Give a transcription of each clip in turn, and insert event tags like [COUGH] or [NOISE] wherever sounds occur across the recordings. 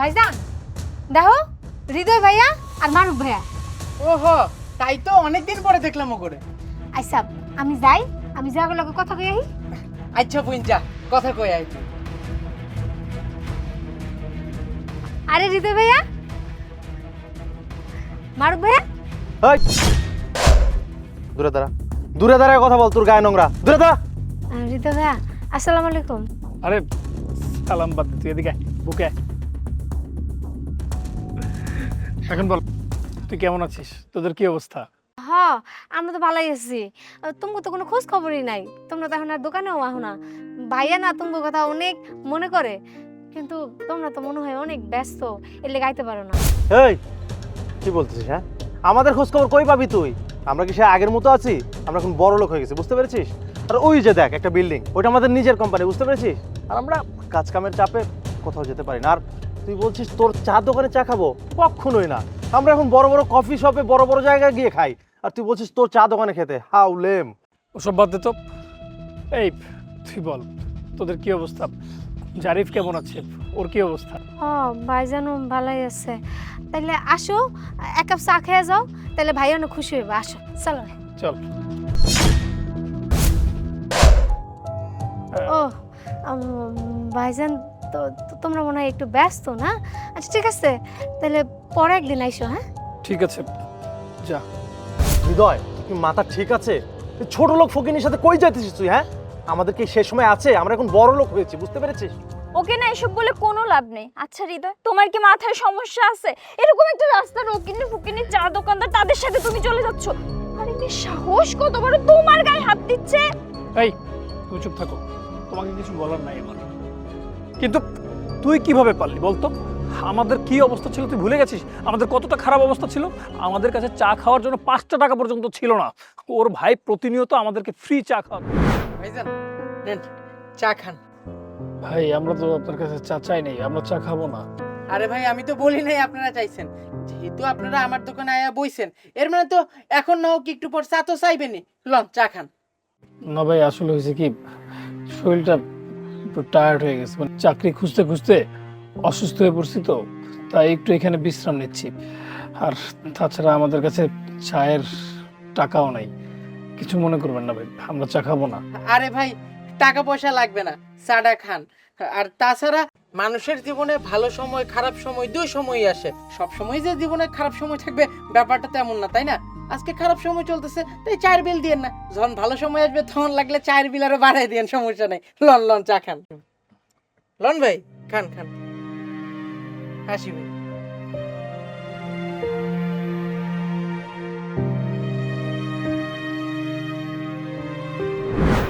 ভাইজান দেখো হৃদয় ভাইয়া আর মারুফ ভাইয়া। ওহো তাই তো অনেকদিন পরে দেখলাম ও করে আচ্ছা আমি যাই আমি যাওয়ার লগে কথা কই আহি। আচ্ছা যা কথা কই আই। আরে হৃদয় ভাইয়া মারুফ ভাইয়া। এই দূরে দাঁড়া। দূরে দাঁড়ায় কথা বল তোর গায়ে নোংরা। দূরে দাঁড়া। হৃদয় ভাইয়া আসসালামু আলাইকুম। আরে সালাম বাদ দে, তুই এদিকে বুকে এখন বল তুই কেমন আছিস? তোদের কি অবস্থা? হ আমরা তো ভালোই আছি। তোমাকে তো কোনো খোঁজ খবরই নাই। তোমরা তো এখন আর দোকানেও আহো না। ভাইয়া না তোমার কথা অনেক মনে করে কিন্তু তোমরা তো মনে হয় অনেক ব্যস্ত এলে গাইতে পারো না। এই কি বলতেছিস হ্যাঁ? আমাদের খোঁজ খবর কই পাবি তুই? আমরা কি সে আগের মতো আছি? আমরা এখন বড় লোক হয়ে গেছি বুঝতে পেরেছিস? আর ওই যে দেখ একটা বিল্ডিং ওইটা আমাদের নিজের কোম্পানি বুঝতে পেরেছিস? আর আমরা কাজ কামের চাপে কোথাও যেতে পারি না। আর তুই বলছিস তোর চা দোকানে চা খাব? কখনোই না। আমরা এখন বড় বড় কফি শপে বড় বড় জায়গায় গিয়ে খাই। আর তুই বলছিস তোর চা দোকানে খেতে। How lame. ওসব বাদ দে তো। এই তুই বল তোদের কি অবস্থা? জারিফ কেমন আছে? ওর কি অবস্থা? হ ভাইজানও ভালোই আছে। তাইলে আসো এক কাপ চা খেয়ে যাও তাহলে ভাই অনেক খুশি হইবে। আসো চলো। চল। ও ভাইজান তো তো তোমরা মনে হয় একটু ব্যস্ত না? আচ্ছা ঠিক আছে। তাহলে পরে একদিন আইসো হ্যাঁ? ঠিক আছে। যা। হৃদয় তুই মাথা ঠিক আছে? তুই ছোট লোক ফকিনের সাথে কই যাইতেছিস তুই হ্যাঁ? আমাদের কি সে সময় আছে? আমরা এখন বড় লোক হয়েছি বুঝতে পেরেছিস? ওকে না এসব বলে কোনো লাভ নেই। আচ্ছা হৃদয় তোমার কি মাথায় সমস্যা আছে? এরকম একটা রাস্তার ওকিনি ফুকিনি চা দোকানদার তাদের সাথে তুমি চলে যাচ্ছ। আরে মেয়ে সাহস কত বড়! তোমার গায়ে হাত দিচ্ছে। এই তুমি চুপ থাকো। তোমাকে কিছু বলার নাই আমার কিন্তু তুই কীভাবে পারলি বলতো আমাদের কি অবস্থা ছিল তুই ভুলে গেছিস? আমাদের কতটা খারাপ অবস্থা ছিল? আমাদের কাছে চা খাওয়ার জন্য পাঁচটা টাকা পর্যন্ত ছিল না। ওর ভাই প্রতিনিয়ত আমাদেরকে ফ্রি চা খাওয়া ভাইজান নেন চা খান। ভাই আমরা তো আপনার কাছে চা চাই নেই আমরা চা খাব না। আরে ভাই আমি তো বলি নাই আপনারা চাইছেন। যেহেতু আপনারা আমার দোকানে আয়া বইছেন এর মানে তো এখন না হোক একটু পর চা তো চাইবেনই। লন চা খান। না ভাই আসলে হয়েছে কি শরীরটা একটু টায়ার্ড হয়ে গেছে। মানে চাকরি খুঁজতে খুঁজতে অসুস্থ হয়ে পড়ছি তো, তাই একটু এখানে বিশ্রাম নিচ্ছি। আর তাছাড়া আমাদের কাছে চায়ের টাকাও নাই। কিছু মনে করবেন না ভাই, আমরা চা খাব না। আরে ভাই, টাকা পয়সা লাগবে না, চাটা খান। আর তাছাড়া মানুষের জীবনে ভালো সময়, খারাপ সময়, দুই সময়ই আসে। সব সময় যে জীবনে খারাপ সময় থাকবে, ব্যাপারটা তেমন না, তাই না? আজকে খারাপ সময় চলতেছে, তাই চায়ের বিল দিয়েন না। যখন ভালো সময় আসবে, তখন লাগলে চায়ের বিল আরও বাড়াই দিয়েন সমস্যা নেই। লন লন, চা খান। লন ভাই, খান খান। হাসি ভাই।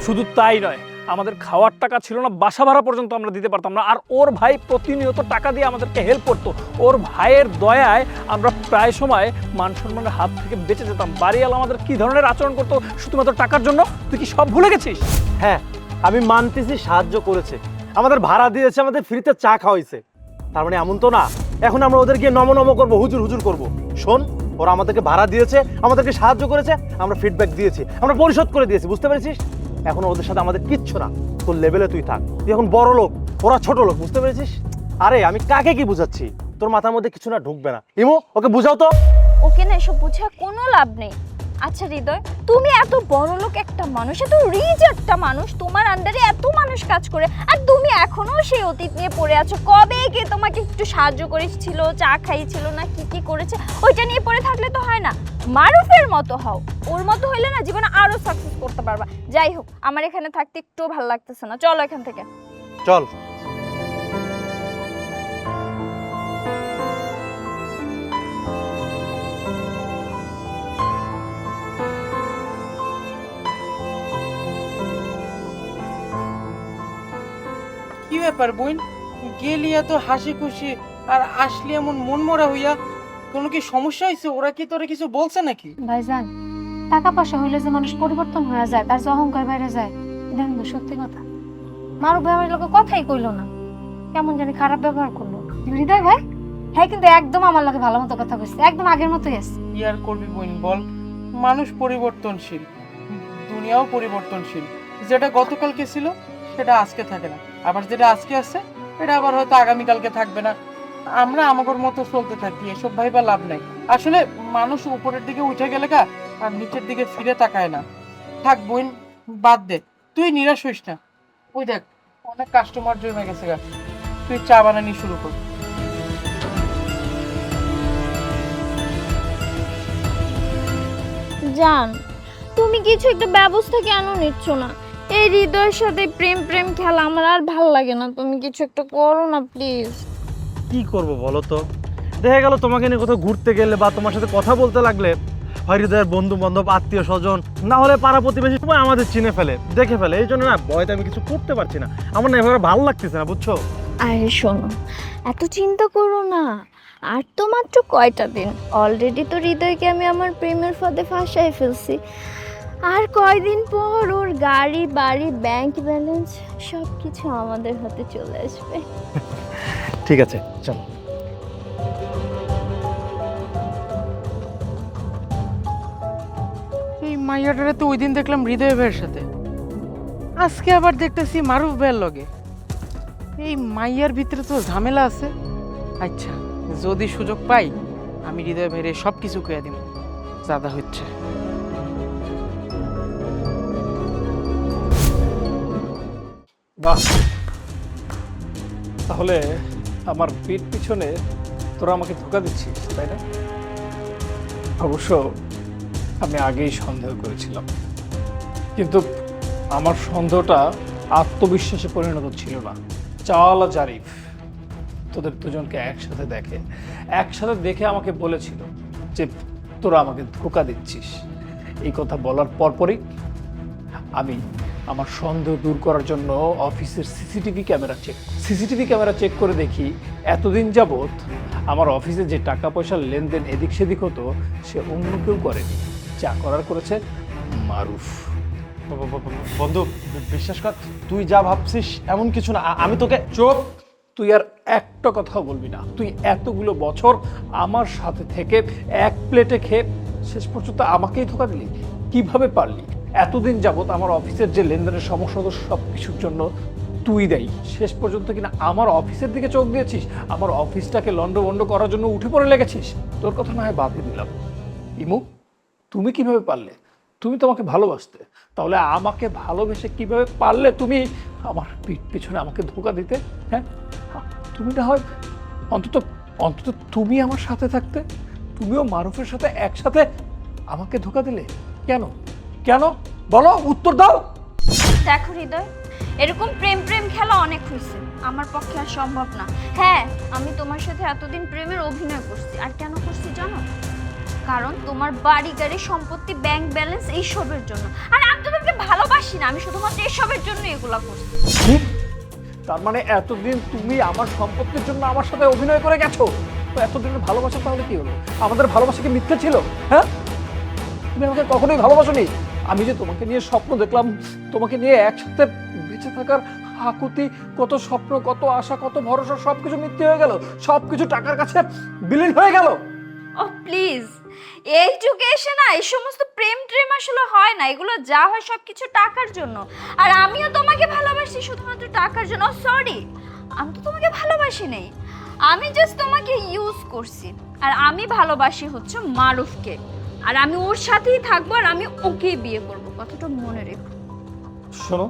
শুধু তাই নয় আমাদের খাওয়ার টাকা ছিল না, বাসা ভাড়া পর্যন্ত আমরা দিতে পারতাম না। আর ওর ভাই প্রতিনিয়ত টাকা দিয়ে আমাদেরকে হেল্প করতো। ওর ভাইয়ের দয়ায় আমরা প্রায় সময় মান সম্মানের হাত থেকে বেঁচে যেতাম। বাড়িওয়ালা আমাদের কি ধরনের আচরণ করতো, শুধুমাত্র টাকার জন্য? তুই কি সব ভুলে গেছিস? হ্যাঁ আমি মানতেছি সাহায্য করেছে। আমাদের ভাড়া দিয়েছে, আমাদের ফ্রিতে চা খাওয়াইছে। তার মানে এমন তো না, এখন আমরা ওদের গিয়ে নম নম করব, হুজুর হুজুর করব। শোন, ওরা আমাদেরকে ভাড়া দিয়েছে, আমাদেরকে সাহায্য করেছে, আমরা ফিডব্যাক দিয়েছি, আমরা পরিশোধ করে দিয়েছি, বুঝতে পেরেছিস? এখন ওদের সাথে আমাদের কিচ্ছু না। তোর লেভেলে তুই থাক। তুই এখন বড় লোক, ওরা ছোট লোক, বুঝতে পেরেছিস? আরে, আমি কাকে কি বুঝাচ্ছি? তোর মাথার মধ্যে কিছু না ঢুকবে না। ইমো, ওকে বুঝাও তো। ওকে না এসব বুঝে কোনো লাভ নেই। আচ্ছা হৃদয়, তুমি এত বড় লোক একটা মানুষ, এত রিচ একটা মানুষ, তোমার আন্ডারে এত মানুষ কাজ করে, আর তুমি এখনও সেই অতীত নিয়ে পড়ে আছো। কবে কে তোমাকে একটু সাহায্য করেছিল, চা খাইছিল না কি কি করেছে, ওইটা নিয়ে পড়ে থাকলে তো হয় না। মারুফের মতো হও। ওর মতো হইলে না জীবনে আরও সাকসেস করতে পারবা। যাই হোক আমার এখানে থাকতে একটু ভালো লাগতেছে না। চলো এখান থেকে। চল। কি ব্যাপার বোন গেলি এত হাসি খুশি আর আসলি এমন মন মরা হইয়া কোনো কি সমস্যা হয়েছে? ওরা কি তোরা কিছু বলছে নাকি? ভাইজান টাকা পয়সা হইলে যে মানুষ পরিবর্তন হয়ে যায় তার যে অহংকার বাইরে যায় এটা কিন্তু সত্যি কথা। মারুফ ভাই আমার লোকে কথাই কইলো না। কেমন জানি খারাপ ব্যবহার করল। হৃদয় ভাই হ্যাঁ কিন্তু একদম আমার লাগে ভালো মতো কথা কইছে। একদম আগের মতোই আছে। কি আর করবি বোন বল। মানুষ পরিবর্তনশীল দুনিয়াও পরিবর্তনশীল। যেটা গতকালকে ছিল সেটা আজকে থাকে না। আবার যেটা আজকে আছে এটা আবার হয়তো আগামীকালকে থাকবে না। আমরা আমাদের মতো চলতে থাকি, এসব ভাইবা লাভ নাই। আসলে মানুষ উপরের দিকে উঠে গেলে গা, আর নিচের দিকে ফিরে তাকায় না। থাক বোন, বাদ দে, তুই নিরাশ হইস না। ওই দেখ, অনেক কাস্টমার জমে গেছে গা। তুই চা বানানি শুরু কর। জান, তুমি কিছু একটা ব্যবস্থা কেন নিচ্ছ না? এই হৃদয়ের সাথে প্রেম প্রেম খেলা আমার আর ভালো লাগে না। তুমি কিছু একটা করো না প্লিজ কি করব বলো তো? দেখা গেল তোমাকে নিয়ে কোথাও ঘুরতে গেলে বা তোমার সাথে কথা বলতে লাগলে হয় হৃদয়ের বন্ধু বান্ধব আত্মীয় স্বজন না হলে পাড়া প্রতিবেশী সবাই আমাদের চিনে ফেলে দেখে ফেলে। এই জন্য না ভয়তে আমি কিছু করতে পারছি না। আমার না এভাবে ভালো লাগতেছে না বুঝছ? আরে শোনো এত চিন্তা করো না। আর তো মাত্র কয়টা দিন? অলরেডি তো হৃদয়কে আমি আমার প্রেমের ফাঁদে ফাঁসাই ফেলছি। আর কয়দিন পর ওর গাড়ি বাড়ি ব্যাংক ব্যালেন্স সব কিছু আমাদের হাতে চলে আসবে। [LAUGHS] ঠিক আছে চলো। এই মাইয়াটারে তো ওই দিন দেখলাম হৃদয় ভাইয়ের সাথে। আজকে আবার দেখতেছি মারুফ ভাইয়ের লগে। এই মাইয়ার ভিতরে তো ঝামেলা আছে। আচ্ছা যদি সুযোগ পাই আমি হৃদয় ভাইয়ের সব কিছু কয়ে দিব জাদা হচ্ছে। বাহ। তাহলে আমার পিঠ পিছনে তোরা আমাকে ধোকা দিচ্ছিস, তাই না? অবশ্য আমি আগেই সন্দেহ করেছিলাম। কিন্তু আমার সন্দেহটা আত্মবিশ্বাসে পরিণত ছিল না। চাওয়ালা জারিফ, তোদের দুজনকে একসাথে দেখে একসাথে দেখে আমাকে বলেছিল যে তোরা আমাকে ধোকা দিচ্ছিস। এই কথা বলার পরপরই আমি আমার সন্দেহ দূর করার জন্য অফিসের CCTV camera check CCTV camera check করে দেখি এতদিন যাবৎ আমার অফিসে যে টাকা পয়সার লেনদেন এদিক সেদিক হতো সে অন্য কেউ করেনি। যা করার করেছে মারুফ। বন্ধু বিশ্বাস কর তুই যা ভাবছিস এমন কিছু না। আমি তোকে চোপ। তুই আর একটা কথাও বলবি না। তুই এতগুলো বছর আমার সাথে থেকে এক প্লেটে খেয়ে শেষ পর্যন্ত আমাকেই ধোকা দিলি। কীভাবে পারলি? এতদিন যাবৎ আমার অফিসের যে লেনদেনের সমস্যা হতো সব কিছুর জন্য তুই দেই শেষ পর্যন্ত কিনা আমার অফিসের দিকে চোখ দিয়েছিস? আমার অফিসটাকে লন্ডভন্ড করার জন্য উঠে পড়ে লেগেছিস? তোর কথা না হয় বাদই দিলাম। ইমু, তুমি কীভাবে পারলে? তুমি তো আমাকে ভালোবাসতে। তাহলে আমাকে ভালোবেসে কীভাবে পারলে তুমি আমার পিঠ পিছনে আমাকে ধোকা দিতে? হ্যাঁ তুমি না হয় অন্তত অন্তত তুমি আমার সাথে থাকতে, তুমিও মারুফের সাথে একসাথে আমাকে ধোকা দিলে? কেন? কেন? বলো, উত্তর দাও! দেখো হৃদয় এরকম প্রেম প্রেম খেলা অনেক হয়েছে। আমার পক্ষে আর সম্ভব না। হ্যাঁ আমি তোমার সাথে এতদিন প্রেমের অভিনয় করছি। আর কেন করছি জানো? কারণ তোমার বাড়ি, গাড়ি, সম্পত্তি ব্যাংক ব্যালেন্স এইসবের জন্য। আর আমি তোমাকে ভালোবাসি না, আমি শুধুমাত্র এসবের জন্য এগুলো করছি। তার মানে এতদিন তুমি আমার সম্পত্তির জন্য আমার সাথে অভিনয় করে গেছো? তো এতদিনের ভালোবাসা তাহলে কি হলো? আমাদের ভালোবাসা কি মিথ্যে ছিল? হ্যাঁ? তুমি আমাকে কখনোই ভালোবাসোনি। আমি যে তোমাকে নিয়ে স্বপ্ন দেখলাম, তোমাকে নিয়ে একসাথে বেঁচে থাকার আকুতি কত স্বপ্ন কত আশা কত ভরসা সবকিছু মিথ্যে হয়ে গেল। সবকিছু টাকার কাছে বিলীন হয়ে গেল। Oh please. এই যুগে এসে না এই সমস্ত প্রেম ট্রেম আসলে হয় না। এগুলো যা হয় সব কিছু টাকার জন্য। আর আমিও তোমাকে ভালোবাসি শুধুমাত্র টাকার জন্য। সরি আমি তো তোমাকে ভালোবাসি নেই। আমি জাস্ট তোমাকে ইউজ করছি। আর আমি ভালোবাসি হচ্ছে মারুফকে। আর আমি ওর সাথেই থাকব আর আমি ওকেই বিয়ে করব। কথাটা মনে রেখো। শোনো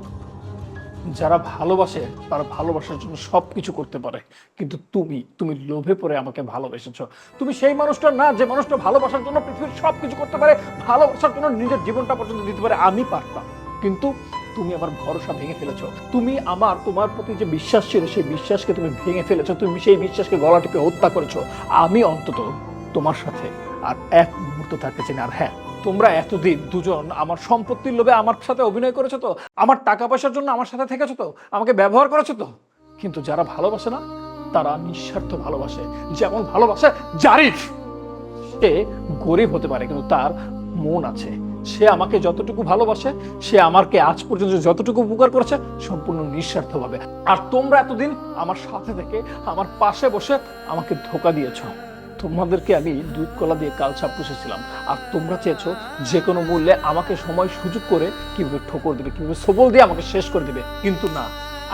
যারা ভালোবাসে তারা ভালোবাসার জন্য সব কিছু করতে পারে। কিন্তু তুমি তুমি লোভে পড়ে আমাকে ভালোবেসেছো। তুমি সেই মানুষটা না যে মানুষটা ভালোবাসার জন্য পৃথিবীর সব কিছু করতে পারে, ভালোবাসার জন্য নিজের জীবনটা পর্যন্ত দিতে পারে, আমি পারতাম। কিন্তু তুমি আমার ভরসা ভেঙে ফেলেছ। তুমি আমার, তোমার প্রতি যে বিশ্বাস ছিল, সেই বিশ্বাসকে তুমি ভেঙে ফেলেছো। তুমি সেই বিশ্বাসকে গলা টিপে হত্যা করেছ। আমি অন্তত তোমার সাথে আর এক মুহূর্ত থাকতে চাই আর হ্যাঁ তোমরা এতদিন দুজন আমার সম্পত্তির লোভে আমার সাথে অভিনয় করেছ তো? আমার টাকা পয়সার জন্য আমার সাথে থেকেছো তো? আমাকে ব্যবহার করেছ তো? কিন্তু যারা ভালোবাসে না, তারা নিঃস্বার্থ ভালোবাসে। যেমন ভালোবাসে জারিফ। সে গরিব হতে পারে, কিন্তু তার মন আছে। সে আমাকে যতটুকু ভালোবাসে, সে আমাকে আজ পর্যন্ত যতটুকু উপকার করেছে, সম্পূর্ণ নিঃস্বার্থভাবে। আর তোমরা এতদিন আমার সাথে থেকে, আমার পাশে বসে আমাকে ধোকা দিয়েছ। তোমাদেরকে আমি দুধ কলা দিয়ে কালছাপ পুষেছিলাম। আর তোমরা চেয়েছো যে কোনো মূল্যে আমাকে সময় সুযোগ করে কীভাবে ঠোকর দেবে কীভাবে সবল দিয়ে আমাকে শেষ করে দেবে। কিন্তু না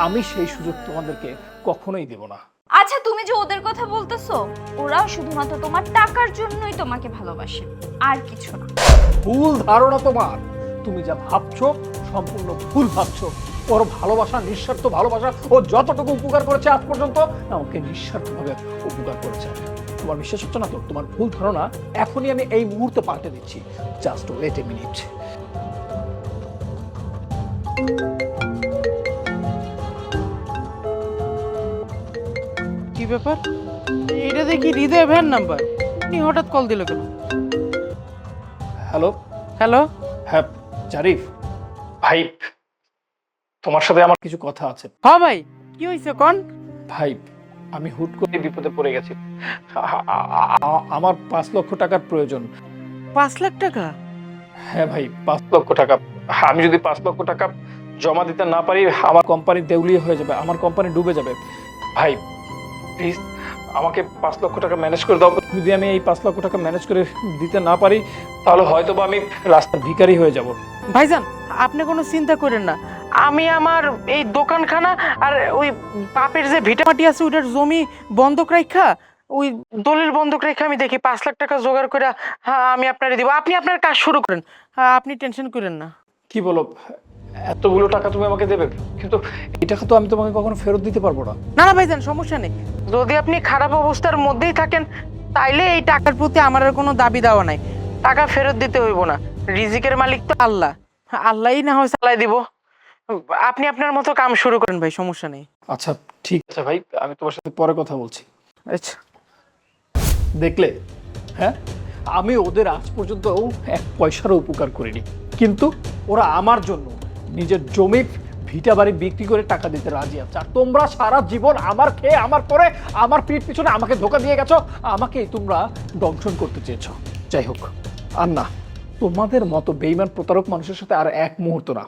আমি সেই সুযোগ তোমাদেরকে কখনোই দেব না। আচ্ছা তুমি যে ওদের কথা বলতেছো ওরাও শুধুমাত্র তোমার টাকার জন্যই তোমাকে ভালোবাসে আর কিছু না। ভুল ধারণা তোমার। তুমি যা ভাবছ সম্পূর্ণ ভুল ভাবছ। ওর ভালোবাসা নিঃস্বার্থ ভালোবাসা ও যতটুকু উপকার করেছে আজ পর্যন্ত আমাকে নিঃস্বার্থভাবে উপকার করেছে। তোমার বিশ্বাস হচ্ছে না তো? তোমার ভুল ধারণা এখনই আমি এই মুহূর্তে পাল্টে দিচ্ছি। জাস্ট ওয়েট এ মিনিট কি ব্যাপার? এটা দেখি হৃদয় ভ্যান নাম্বার। আপনি হঠাৎ কল দিল কেন? হ্যালো হ্যালো হ্যাঁ জারিফ। ভাই তোমার সাথে আমার কিছু কথা আছে। হ্যাঁ ভাই কি হয়েছে কন? ভাই আমি হুট করে বিপদে পড়ে গেছি। আমার পাঁচ লক্ষ টাকার প্রয়োজন। পাঁচ লাখ টাকা? হ্যাঁ ভাই পাঁচ লক্ষ টাকা। আমি যদি পাঁচ লক্ষ টাকা জমা দিতে না পারি আমার কোম্পানি দেউলিয়ে হয়ে যাবে আমার কোম্পানি ডুবে যাবে। ভাই প্লিজ আমাকে পাঁচ লক্ষ টাকা ম্যানেজ করে দাও। যদি আমি এই পাঁচ লক্ষ টাকা ম্যানেজ করে দিতে না পারি তাহলে হয়তো বা আমি রাস্তার ভিখারি হয়ে যাব। ভাইজান আপনি কোনো চিন্তা করেন না। আমি আমার এই দোকানখানা আর ওই বাপের যে ভিটামাটি আছে ওইটার জমি বন্ধক রাখা ওই দলিল বন্ধক রেখে আমি দেখি পাঁচ লাখ টাকা জোগাড় করে হ্যাঁ আমি আপনারে দিব। আপনি আপনার কাজ শুরু করেন। হ্যাঁ আপনি টেনশন করেন না। কি বলো এতগুলো টাকা তুমি আমাকে দেবে? কিন্তু এই টাকা তো আমি তোমাকে কখনো ফেরত দিতে পারব না। না না ভাইজান সমস্যা নেই। যদি আপনি খারাপ অবস্থার মধ্যেই থাকেন তাইলে এই টাকার প্রতি আমার আর কোনো দাবি দেওয়া নাই। টাকা ফেরত দিতে হইব না। রিজিকের মালিক তো আল্লাহ। আল্লাহই না হয় চালাই দিব। আপনি আপনার মতো কাম শুরু করেন ভাই সমস্যা নেই। আচ্ছা ঠিক আছে ভাই আমি তোমার সাথে পরে কথা বলছি। আচ্ছা। দেখলে হ্যাঁ আমি ওদের আজ পর্যন্ত এক পয়সারও উপকার করিনি। কিন্তু ওরা আমার জন্য নিজের জমি ভিটা বাড়ি বিক্রি করে টাকা দিতে রাজি আছে। আর তোমরা সারা জীবন আমার খেয়ে আমার পরে আমার পিঠ পিছনে আমাকে ধোকা দিয়ে গেছো আমাকে তোমরা দংশন করতে চেয়েছো। যাই হোক আর না তোমাদের মতো বেইমান প্রতারক মানুষের সাথে আর এক মুহূর্ত না।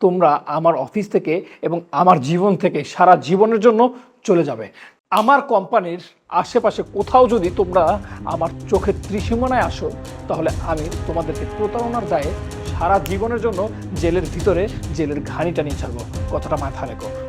তোমরা আমার অফিস থেকে এবং আমার জীবন থেকে সারা জীবনের জন্য চলে যাবে। আমার কোম্পানির আশেপাশে কোথাও যদি তোমরা আমার চোখের ত্রিসীমানায় আসো, তাহলে আমি তোমাদেরকে প্রতারণার দায়ে সারা জীবনের জন্য জেলের ভিতরে জেলের ঘানিটা নিয়ে ছাড়বো। কথাটা মাথায় রেখো।